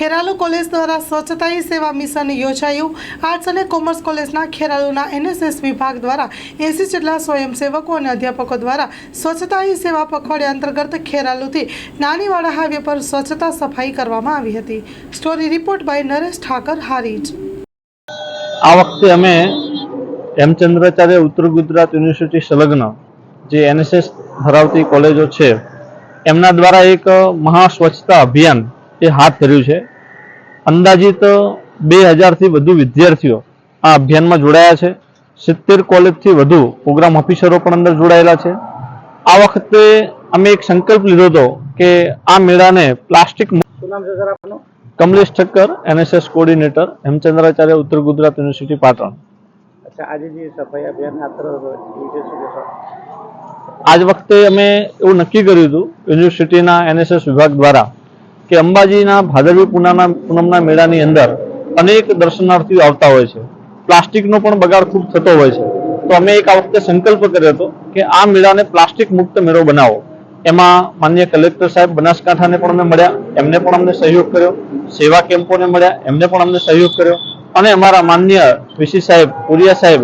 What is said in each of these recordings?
Kheralu college દ્વારા સ્વચ્છતા સેવા મિશન યોજાયું. આર્ટ્સ અને કોમર્સ કોલેજના ખેરાલુના એનએસએસ વિભાગ દ્વારા એસી જેટલા સ્વયંસેવકો અને અધ્યાપકો દ્વારા સ્વચ્છતા સેવા પખવાડિયા અંતર્ગત ખેરાલુથી નાનીવાડા હાઈવે પર સ્વચ્છતા સફાઈ કરવામાં આવી હતી. Story report by Naresh Thakar, Harij. આ વખતે અમે હેમચંદ્રાચાર્ય ઉત્તર ગુજરાત યુનિવર્સિટી સંલગ્ન જે એનએસએસ ધરાવતી કોલેજો છે, એમના દ્વારા એક મહા સ્વચ્છતા અભિયાન એ હાથ ધર્યું છે. અંદાજિત બે હજારથી વધુ વિદ્યાર્થીઓ આ અભિયાનમાં જોડાયા છે. સિત્તેર કોલેજથી વધુ પ્રોગ્રામ ઓફિસરો પણ અંદર જોડાયેલા છે. આ વખતે અમે એક સંકલ્પ લીધો હતો કે આ મેળાને plastic Kamlesh Thakkar NSS coordinator Hemchandracharya Uttar Gujarat university Patan. આજે જે સફાઈ અભિયાન આજ વખતે અમે એવું નક્કી કર્યું હતું યુનિવર્સિટીના એનએસએસ વિભાગ દ્વારા કે અંબાજીના ભાદરવી પૂનાના પૂનમના મેળાની અંદર અનેક દર્શનાર્થીઓ આવતા હોય છે. પ્લાસ્ટિકનો પણ બગાડ ખૂબ થતો હોય છે. તો અમે એક આ વખતે સંકલ્પ કર્યો હતો કે આ મેળાને પ્લાસ્ટિક મુક્ત મેળો બનાવો. એમાં માન્ય કલેક્ટર સાહેબ બનાસકાંઠાને પણ અમે મળ્યા, એમને પણ અમને સહયોગ કર્યો, સેવા કેમ્પોને મળ્યા, એમને પણ અમને સહયોગ કર્યો. અને અમારા માન્ય વીસી સાહેબ, પુરિયા સાહેબ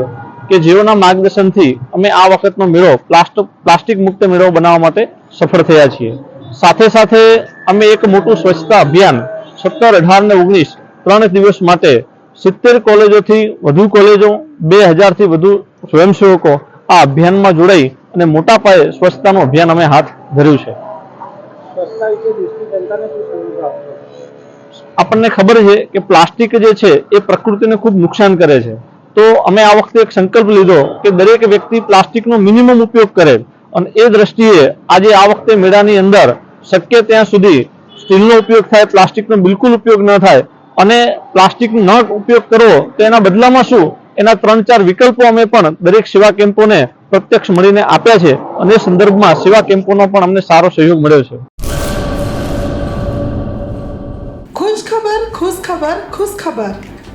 કે જેઓના માર્ગદર્શનથી અમે આ વખતનો મેળો પ્લાસ્ટ, પ્લાસ્ટિક મુક્ત મેળો બનાવવા માટે સફળ થયા છીએ. સાથે સાથે અમે એક મોટું સ્વચ્છતા અભિયાન, સત્તર અઢાર ને ઓગણીસ, ત્રણ દિવસ માટે સિત્તેર કોલેજોથી વધુ કોલેજો, બે હજારથી વધુ સ્વયંસેવકો આ અભિયાનમાં જોડાઈ અને મોટા પાયે સ્વચ્છતાનું અભિયાન અમે હાથ ધર્યું છે. આપણને ખબર છે કે પ્લાસ્ટિક જે છે એ પ્રકૃતિને ખૂબ નુકસાન કરે છે. તો અમે આ વખતે એક સંકલ્પ લીધો કે દરેક વ્યક્તિ પ્લાસ્ટિકનો મિનિમમ ઉપયોગ કરે અને એ દ્રષ્ટિએ આજે આ વખતે મેળાની અંદર શક્ય ત્યાં સુધી સ્ટીલનો ઉપયોગ થાય, પ્લાસ્ટિકનો બિલકુલ ઉપયોગ ન થાય અને પ્લાસ્ટિક ન ઉપયોગ કરવો તો એના બદલામાં શું? એના ત્રણ ચાર વિકલ્પો અમે પણ દરેક સેવા કેમ્પોને પ્રત્યક્ષ મળીને આપ્યા છે અને એ સંદર્ભમાં સેવા કેમ્પોનો પણ અમને સારો સહયોગ મળ્યો છે. ખુશ ખબર ખુશ ખબર ખુશ ખબર